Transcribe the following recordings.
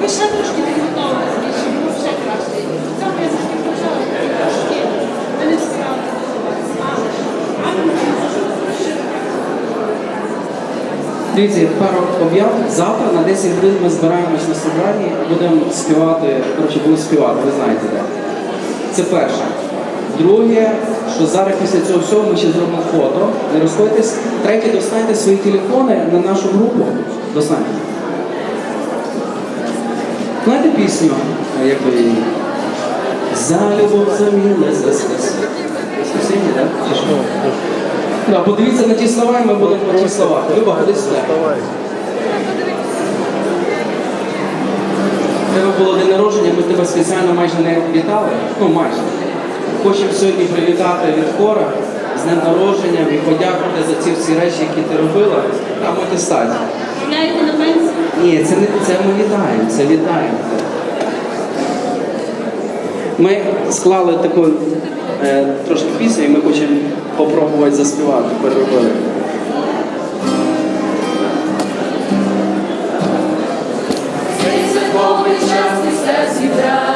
Ви ще трошки підготовилися більше, було ще краще. Цьому я трошки почала трошки. Ви не справилися. Дивіться, пару об'яв. Завтра на 10 годин ми збираємось на собранні, будемо співати, коротше, будемо співати, ви знаєте де. Це перше. Друге, що зараз після цього всього ми ще зробимо фото. Не розходьтесь. Третє, достаньте свої телефони на нашу групу. Достаньте. Знаєте пісню, як ви її? За любов замілась за спасіння. Спасіння, так? Да, подивіться на ті слова, і ми будемо по ті слова. Люба, ходи сюди. Тебе було день народження, ми тебе спеціально майже не вітали. Ну, майже. Хочемо сьогодні привітати від хора з днем народження і подякувати за ці всі речі, які ти робила. Там. Гуляєте? Ні, це не це ми вітаємо, це вітаємо. Ми склали таку е, трошки пісню, і ми хочемо попробувати заспівати, переробили. Святковий час несе зібрання,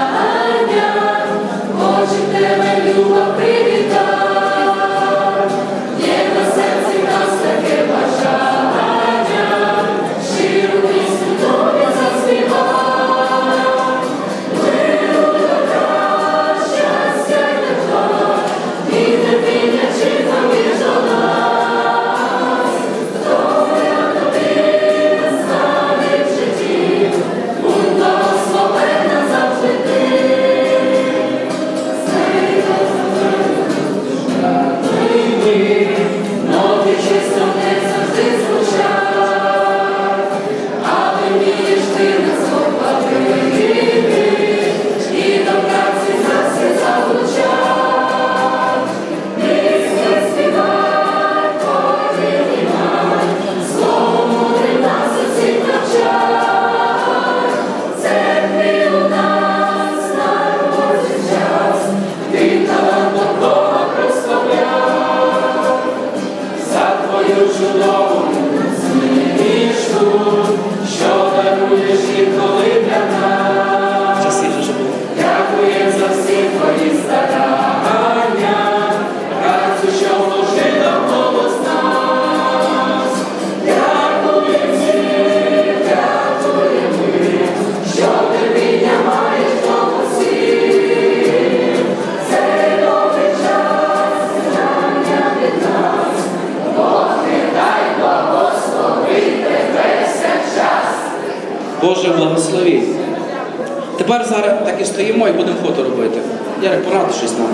За Боже, благослови. Тепер зараз так і стоїмо і будемо фото робити. Ярик, порадиш щось нам.